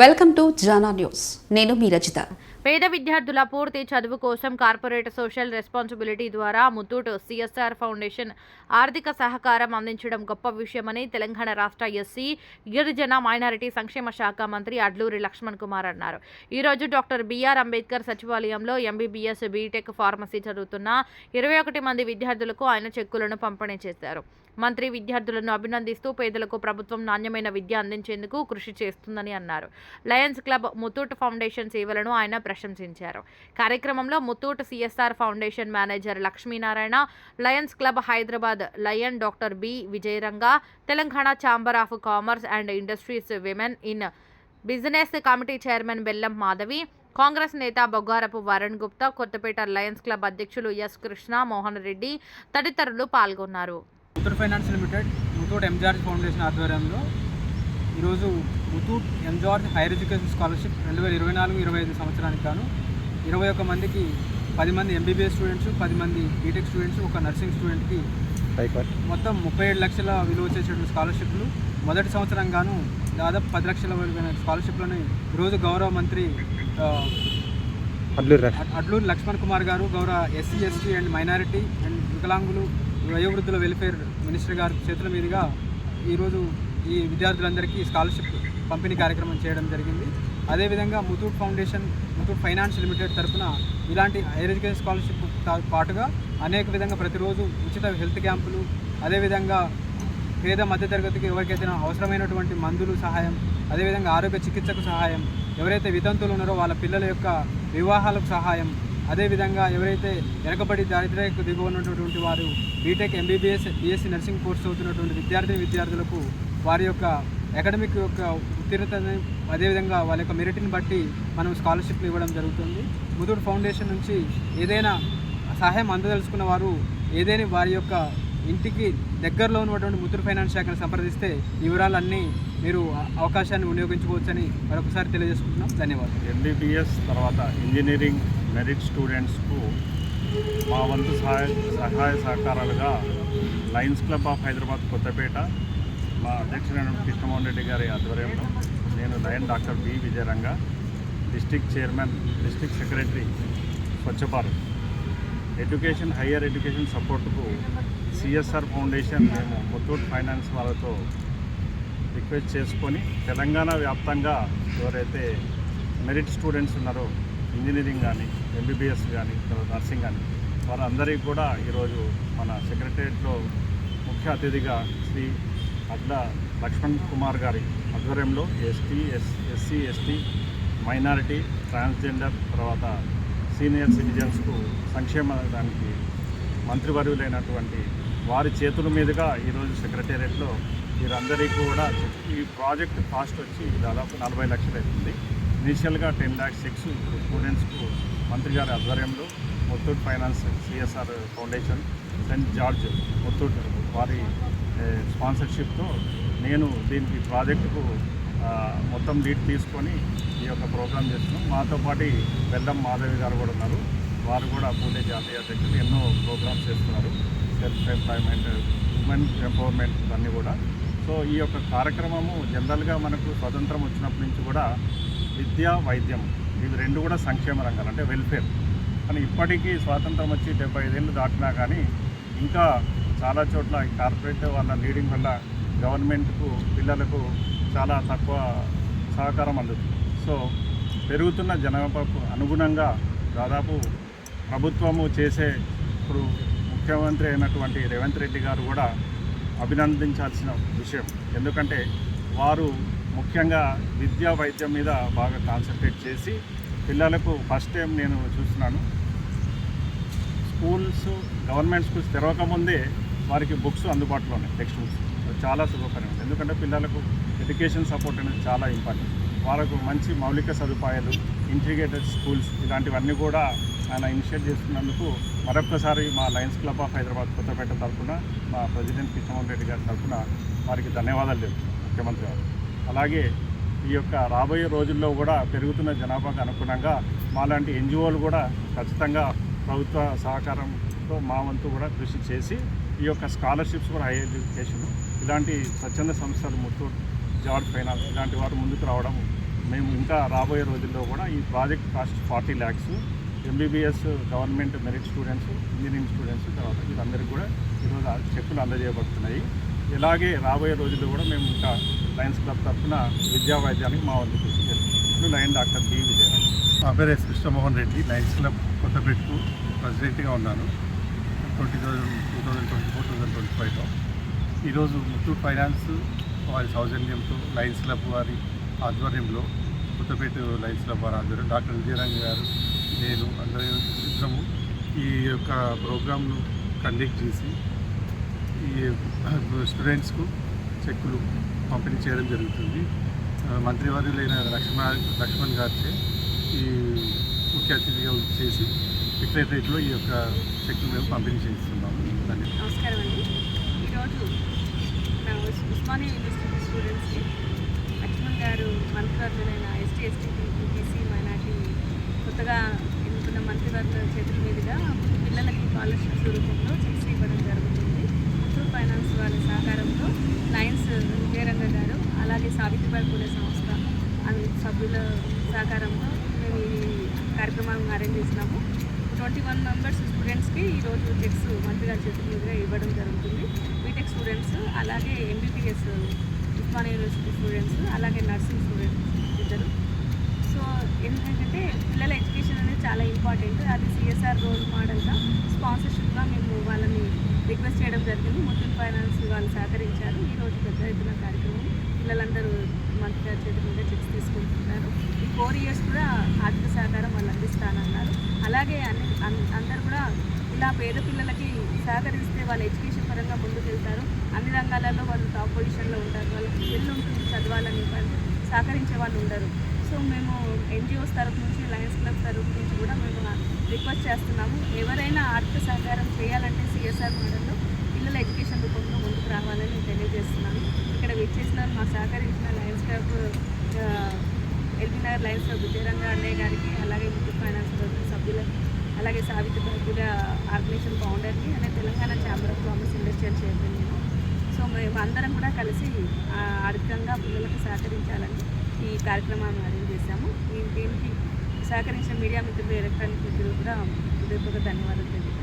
Welcome to Jana news. నేను మీ రచిత. పేద విద్యార్థుల పూర్తి చదువు కోసం కార్పొరేట్ సోషల్ రెస్పాన్సిబిలిటీ ద్వారా ముత్తూట్ సిఎస్ఆర్ ఫౌండేషన్ ఆర్థిక సహకారం అందించడం గొప్ప విషయమని తెలంగాణ రాష్ట్ర ఎస్సీ గిరిజన మైనారిటీ సంక్షేమ శాఖ మంత్రి అడ్లూరి లక్ష్మణ్ కుమార్ అన్నారు. ఈ రోజు డాక్టర్ బిఆర్ అంబేద్కర్ సచివాలయంలో ఎంబీబీఎస్ బీటెక్ ఫార్మసీ చదువుతున్న ఇరవై ఒకటి మంది విద్యార్థులకు ఆయన చెక్కులను పంపిణీ చేశారు. మంత్రి విద్యార్థులను అభినందిస్తూ పేదలకు ప్రభుత్వం నాణ్యమైన విద్య అందించేందుకు కృషి చేస్తుందని అన్నారు. లయన్స్ క్లబ్ ముత్తూట్ ఫౌండేషన్ సేవలను ఆయన ప్రశంసించారు. కార్యక్రమంలో Muthoot CSR foundation manager Lakshminarayana lions club Hyderabad lion doctor B Vijayaranga Telangana chamber of commerce and industries women in business committee chairman Bellam Madhavi Congress నేత బొగ్గారపు వరుణ్ గుప్తా కొత్తపేట లయన్స్ క్లబ్ అధ్యక్షులు S Krishna Mohan Reddy తదితరులు పాల్గొన్నారు. Muthoot finance limited Muthoot M George foundation ఆధ్వర్యంలో ఈరోజు Muthoot M George higher education scholarship రెండు వేల ఇరవై నాలుగు ఇరవై ఐదు సంవత్సరానికి గాను ఇరవై ఒక్క మందికి పది మంది ఎంబీబీఎస్ స్టూడెంట్స్ పది మంది బీటెక్ స్టూడెంట్స్ ఒక నర్సింగ్ స్టూడెంట్కి మొత్తం ముప్పై ఏడు లక్షల విలువ చేసేటువంటి స్కాలర్షిప్లు. మొదటి సంవత్సరం గాను దాదాపు పది లక్షల విలువైన స్కాలర్షిప్లను ఈరోజు గౌరవ మంత్రి అడ్లూరు అడ్- అడ్లూరు లక్ష్మణ్ కుమార్ గారు గౌరవ SC ST and minority and వికలాంగులు వయోవృద్ధుల వెల్ఫేర్ మినిస్టర్ గారి చేతుల మీదుగా ఈరోజు ఈ విద్యార్థులందరికీ స్కాలర్షిప్ పంపిణీ కార్యక్రమం చేయడం జరిగింది. అదేవిధంగా Muthoot foundation Muthoot finance limited తరఫున ఇలాంటి హైయర్ ఎడ్యుకేషన్ స్కాలర్షిప్ పాటుగా అనేక విధంగా ప్రతిరోజు ఉచిత హెల్త్ క్యాంపులు అదేవిధంగా పేద మధ్యతరగతికి ఎవరికైతే అవసరమైనటువంటి మందులు సహాయం అదేవిధంగా ఆరోగ్య చికిత్సకు సహాయం ఎవరైతే వితంతులు ఉన్నారో వాళ్ళ పిల్లల యొక్క వివాహాలకు సహాయం అదేవిధంగా ఎవరైతే వెనకబడి దారిద్ర్యకు దిగువ ఉన్నటువంటి వారు BTech MBBS BSc nursing course చదువుతున్నటువంటి విద్యార్థి విద్యార్థులకు వారి యొక్క అకాడమిక్ యొక్క ఉత్తీర్ణతని అదేవిధంగా వాళ్ళ యొక్క మెరిట్ని బట్టి మనం స్కాలర్షిప్లు ఇవ్వడం జరుగుతుంది. ముదుడు ఫౌండేషన్ నుంచి ఏదైనా సహాయం అందదలుచుకున్న వారు ఏదైనా వారి యొక్క ఇంటికి దగ్గరలో ఉన్నటువంటి ముత్తూరు ఫైనాన్స్ శాఖను సంప్రదిస్తే వివరాలన్నీ మీరు అవకాశాన్ని వినియోగించుకోవచ్చని మరొకసారి తెలియజేసుకుంటున్నాం. ధన్యవాదాలు. ఎంబీబీఎస్ తర్వాత ఇంజనీరింగ్ మెరిట్ స్టూడెంట్స్కు మా వంతు సహాయ సహాయ సహకారాలుగా lions club of Hyderabad Kothapet మా అధ్యక్షుడైన కృష్ణమోహన్ రెడ్డి గారి ఆధ్వర్యంలో నేను lion doctor B Vijayaranga district chairman district secretary Swachh Bharat. Education higher education సపోర్టుకు CSR foundation మేము ముత్తూట్ ఫైనాన్స్ వాళ్ళతో రిక్వెస్ట్ చేసుకొని తెలంగాణ వ్యాప్తంగా ఎవరైతే మెరిట్ స్టూడెంట్స్ ఉన్నారో ఇంజనీరింగ్ కానీ ఎంబీబీఎస్ కానీ నర్సింగ్ కానీ వారందరికీ కూడా ఈరోజు మన సెక్రటరియట్లో ముఖ్య అతిథిగా శ్రీ అడ్ల లక్ష్మణ్ కుమార్ గారి ఆధ్వర్యంలో ST S SC ST minority transgender తర్వాత సీనియర్ సిటిజన్స్కు సంక్షేమ దానికి మంత్రివర్యులైనటువంటి వారి చేతుల మీదుగా ఈరోజు సెక్రటేరియట్లో వీరందరికీ కూడా ఈ ప్రాజెక్ట్ కాస్ట్ వచ్చి దాదాపు నలభై లక్షలు అవుతుంది ఇనీషియల్గా టెన్ ల్యాక్స్ సిక్స్ ఇప్పుడు స్టూడెంట్స్కు మంత్రి గారి ఆధ్వర్యంలో Muthoot finance CSR foundation saint George Muthoot వారి స్పాన్సర్షిప్తో నేను దీనికి ప్రాజెక్టుకు మొత్తం లీడ్ తీసుకొని ఈ యొక్క ప్రోగ్రామ్ చేస్తున్నాం. మాతో పాటు బెల్లం మాధవి గారు కూడా ఉన్నారు. వారు కూడా పూణే జాతీయ అధ్యక్షులు. ఎన్నో ప్రోగ్రామ్స్ చేస్తున్నారు. సెల్ఫ్ ఎంప్లాయ్మెంట్ ఉమెన్ ఎంపవర్మెంట్ అన్నీ కూడా. సో ఈ యొక్క కార్యక్రమము జనరల్గా మనకు స్వతంత్రం వచ్చినప్పటి నుంచి కూడా విద్య వైద్యం ఇవి రెండు కూడా సంక్షేమ రంగాలు అంటే వెల్ఫేర్ కానీ ఇప్పటికీ స్వాతంత్రం వచ్చి డెబ్బై ఐదేళ్ళు దాటినా కానీ ఇంకా చాలా చోట్ల ఈ కార్పొరేట్ వాళ్ళ లీడింగ్ వల్ల గవర్నమెంట్కు పిల్లలకు చాలా తక్కువ సహకారం అందుతుంది. సో పెరుగుతున్న జనాభాకు అనుగుణంగా దాదాపు ప్రభుత్వము చేసే ఇప్పుడు ముఖ్యమంత్రి అయినటువంటి రేవంత్ రెడ్డి గారు కూడా అభినందించాల్సిన విషయం. ఎందుకంటే వారు ముఖ్యంగా విద్యా వైద్యం మీద బాగా కాన్సన్ట్రేట్ చేసి పిల్లలకు ఫస్ట్ టైం నేను చూస్తున్నాను. స్కూల్స్ గవర్నమెంట్ స్కూల్స్ తెరవకముందే వారికి బుక్స్ అందుబాటులో ఉన్నాయి టెక్స్ట్ బుక్స్. చాలా శుభకరం ఎందుకంటే పిల్లలకు ఎడ్యుకేషన్ సపోర్ట్ అనేది చాలా ఇంపార్టెంట్. వాళ్ళకు మంచి మౌలిక సదుపాయాలు ఇంటిగ్రేటెడ్ స్కూల్స్ ఇలాంటివన్నీ కూడా ఆయన ఇనిషియేట్ చేస్తున్నందుకు మరొక్కసారి మా lions club of Hyderabad Kothapet తరఫున మా ప్రెసిడెంట్ కృష్ణమోహన్ రెడ్డి గారి తరఫున వారికి ధన్యవాదాలు చెప్తున్నాను ముఖ్యమంత్రి గారు. అలాగే ఈ యొక్క రాబోయే రోజుల్లో కూడా పెరుగుతున్న జనాభాకు అనుగుణంగా మాలాంటి ఎన్జిఓలు కూడా ఖచ్చితంగా ప్రభుత్వ సహకారంతో మా వంతు కూడా కృషి చేసి ఈ యొక్క స్కాలర్షిప్స్ కూడా హైయర్ ఎడ్యుకేషన్ ఇలాంటి స్వచ్ఛంద సంస్థలు ముత్తూట్ జార్జ్ ఫైనాన్స్ ఇలాంటి వారు ముందుకు రావడం మేము ఇంకా రాబోయే రోజుల్లో కూడా ఈ project cost forty lakhs MBBS government merit students engineering students తర్వాత వీళ్ళందరికీ కూడా ఈరోజు చెక్కులు అందజేయబడుతున్నాయి. ఇలాగే రాబోయే రోజుల్లో కూడా మేము ఇంకా లయన్స్ క్లబ్ తరఫున విద్యా వైద్యానికి మా వంతు కృషి చేస్తున్నాం. Lion doctor B Vijayaraj. నా పేరు S Krishnamohan Reddy. Lions club కొత్తపేటకు ప్రెసిడెంట్గా ఉన్నాను. Twenty thousand two thousand twenty four thousand twenty ఫైవ్లో. ఈరోజు ముత్తూట్ ఫైనాన్స్ వారి సౌజన్యంతో లయన్స్ క్లబ్ వారి ఆధ్వర్యంలో కొత్తపేట లయన్స్ క్లబ్ వారి ఆధ్వర్యం డాక్టర్ విజయరంగ గారు నేను అందరూ ఇద్దరము ఈ యొక్క ప్రోగ్రామ్ను కండక్ట్ చేసి ఈ స్టూడెంట్స్కు చెక్కులు పంపిణీ చేయడం జరుగుతుంది. మంత్రివర్యులైన లక్ష్మణ లక్ష్మణ్ గారిచే ఈ ముఖ్య అతిథిగా చేసి సెక్రటరియట్లో ఈ యొక్క చెక్కులు మేము పంపిణీ చేస్తున్నాము నమస్కారం అండి. ఈరోజు నా ఉస్మానియా యూనివర్సిటీ స్టూడెంట్స్కి లక్ష్మణ్ గారు మంత్రివర్గులైన ఎస్టీ ఎస్టీ బీసీ మైనార్టీ కొత్తగా ఎన్నుకున్న మంత్రివర్గుల చేతుల మీదుగా పిల్లలకి స్కాలర్షిప్స్ రూపంలో చెక్స్ ఇవ్వడం జరుగుతుంది. ముత్తూర్ ఫైనాన్స్ వారి సహకారంతో లయన్స్ విజయరంగ గారు అలాగే సావిత్రిబాయి పూలే సంస్థ సభ్యుల సహకారంతో మేము ఈ కార్యక్రమాన్ని అరేంజ్ చేసినాము ట్వంటీ వన్ మెంబర్స్ స్టూడెంట్స్కి ఈరోజు టెక్స్ మంత్రి గారి చేతుల మీదుగా ఇవ్వడం జరుగుతుంది. బీటెక్ స్టూడెంట్స్ అలాగే ఎంబీబీఎస్ ఉస్మాన్ యూనివర్సిటీ స్టూడెంట్స్ అలాగే నర్సింగ్ స్టూడెంట్స్ ఇద్దరు. సో ఎందుకంటే పిల్లల ఎడ్యుకేషన్ అనేది చాలా ఇంపార్టెంట్ అది సిఎస్ఆర్ రోల్ మోడల్గా స్పాన్సర్షిప్గా మేము వాళ్ళని రిక్వెస్ట్ చేయడం జరిగింది. ముత్తూట్ ఫైనాన్స్ వాళ్ళు సహకరించారు. ఈరోజు పెద్ద ఎత్తున కార్యక్రమం. పిల్లలందరూ మంత్రి గారి చేతుల చెక్స్ తీసుకుంటున్నారు. ఈ ఫోర్ ఇయర్స్ కూడా ఆర్థిక సహకారం వాళ్ళు అందిస్తానన్నారు. అలాగే అన్ని అందరు కూడా ఇలా పేద పిల్లలకి సహకరిస్తే వాళ్ళు ఎడ్యుకేషన్ పరంగా ముందుకు వెళ్తారు అన్ని రంగాలలో వాళ్ళు టాప్ పొజిషన్లో ఉంటారు. వాళ్ళకి వెళ్ళి ఉంటుంది చదవాలని వాళ్ళు సహకరించే వాళ్ళు ఉండరు. సో మేము ఎన్జిఓస్ తరఫు నుంచి లయన్స్ క్లబ్ తరఫు నుంచి కూడా మేము రిక్వెస్ట్ చేస్తున్నాము. ఎవరైనా ఆర్థిక సహకారం చేయాలంటే సిఎస్ఆర్ మోడల్లో పిల్లల ఎడ్యుకేషన్ రూపంలో ముందుకు రావాలని తెలియజేస్తున్నాను. ఇక్కడ విచ్చేసిన మా సహకరించిన lions club LB Nagar lions club అన్నయ్య గారికి అలాగే ముత్తూట్ ఫైనాన్స్ సభ్యులకి అలాగే సావిత్రిబాయి కూడా ఆర్గనైజేషన్ ఫౌండర్కి అనే Telangana chamber of commerce industrial chairman నేను. సో మేము అందరం కూడా కలిసి ఆర్థికంగా పిల్లలకు సహకరించాలని ఈ కార్యక్రమాన్ని అరేంజ్ చేశాము. ఈ దీనికి సహకరించిన మీడియా మిత్రులు ఎలక్ట్రానిక్ మిత్రులు కూడా హృదయపూర్వక ధన్యవాదాలు తెలియజేస్తాను